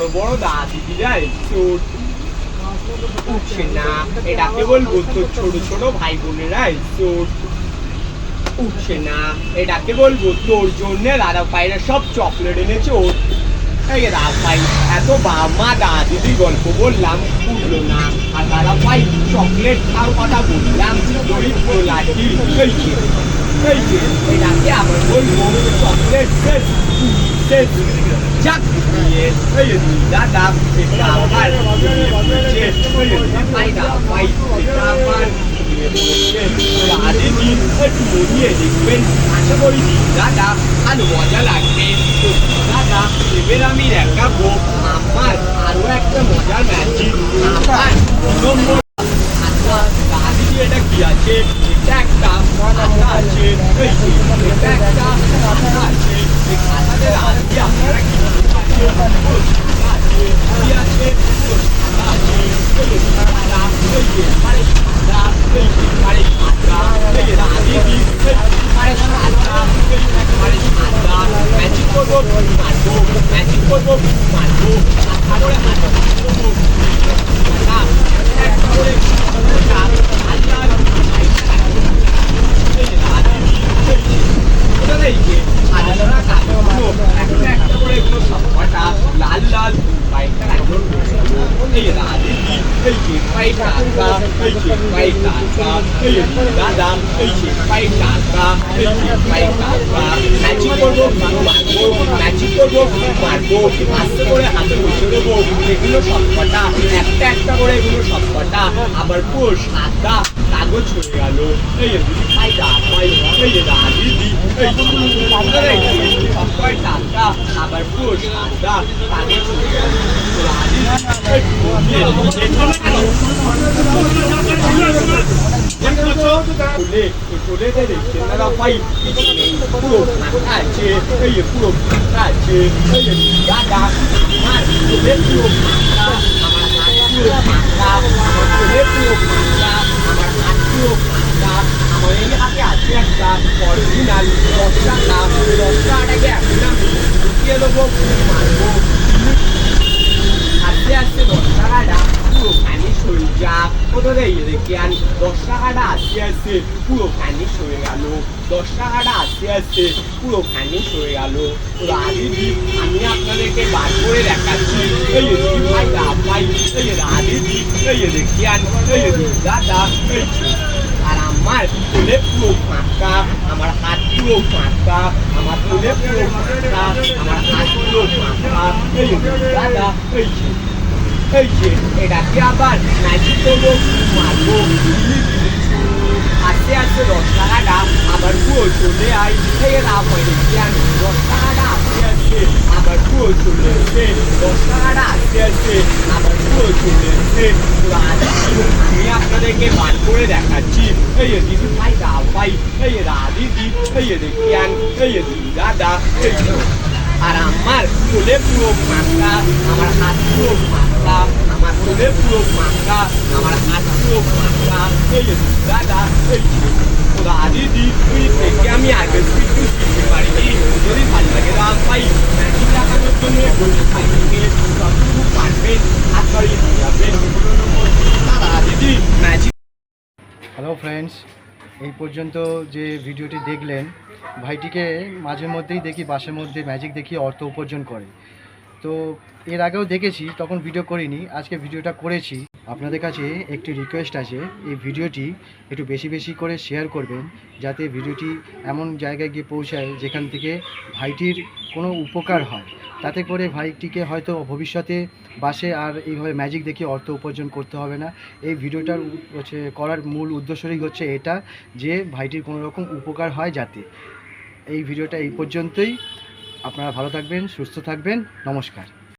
বড় বড় দা দিদিরা এসোট উঠছে না। এটাকে বলব তোর ছোট ছোট ভাই বোনেরা এসোট উঠছে না। এটাকে বলব তোর জন্য দাদা ভাইরা সব চকলেট এনেছে, ওর এই দাদা ভাই এত বাবা দা দিদি গল্প বললাম, উঠল না। আর দাদা ভাই চকলেট খাওয়ার কথা বললাম, দরিদ্র লাঠি এই যে, এটাকে আবার বলব, চকলেট শেষ। দেখবেন আশা করি দাদা ভালো মজা লাগবে দাদা এবার আমি দেখাবো আমার আরও একটা মজার ম্যাজিক আমার নম্বর আচ্ছা এটা কি আছে ম্যাজিক করব মারবো ম্যাজিক করব মারবো আচ্ছা ম্যাচিং করব মারবো ম্যাচিং করব মারবো আস্তে করে হাতে বসে দেবো এগুলো সবকটা একটা একটা করে এগুলো সবকটা আবার পুষ আড্ডা লাল লাল বাইকটা একদম এই রাধে এই যে পাই টাকা এই যে পাই টাকা এই যে দাদা এই যে পাই টাকা এই যে পাই টাকা ম্যাচিং করব মারবো ম্যাচিং করব মারবো আস্তে করে হাতে বসে দেবো এগুলো সব কটা একটা একটা করে এগুলো সব কটা আবার পুরো সাদা কাগজ ছড়ে গেল এই যে দিদি পাই টাকা এই যে দাদি দি এই যে সবাই টাকা আবার পুরো সাদা কাগজ ছড়ে গেল রাধি খুলে খুলে দে দেখছেন দাদা ভাই কিছু নেই পুরো ফাঁকা আছে এই যে পুরো ফাঁকা আছে এই যে দাদা আমার খুলে পুরো ফাঁকা আমার হাত পুরো ফাঁকা আমার খুলে পুরো ফাঁকা আমার হাত পুরো ফাঁকা আমার এই হাতে আছে একটা অরিজিনাল দশ টাকা দশ টাকাটাকে এখন আমি ঢুকিয়ে দেবো মারবো আস্তে আস্তে দশ টাকাটা পুরো ফ্যানিশ হয়ে যা কোথা থেকে দেখি আন দশ টাকাটা আস্তে আস্তে পুরো ফ্যানিশ হয়ে গেল দশ টাকাটা আস্তে আস্তে পুরো ফ্যানিশ হয়ে গেল রাধিদি আমি আপনাদেরকে বার করে দেখাচ্ছি এই ভাই ভাই এই রাধিদি এই দেখি আন এই দাদা এই আর আমার ফুলে পুরো ফাঁকা আমার হাত পুরো ফাঁকা আমার ফুলে পুরো ফাঁকা আমার হাত পুরো ফাঁকা এই দাদা, এই এই যে, এটাকে আবার ম্যাজিক করব মারবো। আস্তে আস্তে দশ টাকাটা আবার পুরো চলে আয় এই রাম আমি আপনাদেরকে বার করে দেখাচ্ছি। এই দিদি ভাই, দা ভাই, এই দা দিদি দিদি, এই আর আমার কোলে পুরো ফাঁকা আমার হাত পুরো ফাঁকা আমার কোলে পুরো ফাঁকা আমার হাত পুরো ফাঁকা এই দাদা এই যে দিদি তুই থেকে আমি আগে কিছু শিখতে পারিনি যদি ভালো লাগে দাদা ভাই ম্যাজিক লাগানোর জন্য বলতে ভাই থেকে যতটুকু পারবেন হাত বাড়িয়ে দিয়ে যাবেন দাদা দিদি ম্যাজিক হ্যালো ফ্রেন্ডস, এই পর্যন্ত যে ভিডিওটি দেখলেন, ভাইটিকে মাঝে মধ্যেই দেখি, বাসের মধ্যে ম্যাজিক দেখিয়ে অর্থ উপার্জন করে। তো এর আগেও দেখেছি, তখন ভিডিও করিনি, আজকে ভিডিওটা করেছি। আপনাদের কাছে একটি রিকোয়েস্ট আছে, এই ভিডিওটি একটু বেশি বেশি করে শেয়ার করবেন, যাতে ভিডিওটি এমন জায়গায় গিয়ে পৌঁছায়, যেখান থেকে ভাইটির কোনো উপকার হয়। তাতে করে ভাইটিকে হয়তো ভবিষ্যতে বাসে আর এইভাবে ম্যাজিক দেখিয়ে অর্থ উপার্জন করতে হবে না। এই ভিডিওটার হচ্ছে করার মূল উদ্দেশ্যই হচ্ছে এটা যে ভাইটির কোনো রকম উপকার হয় যাতে। এই ভিডিওটা এই পর্যন্তই। আপনারা ভালো থাকবেন, সুস্থ থাকবেন। নমস্কার।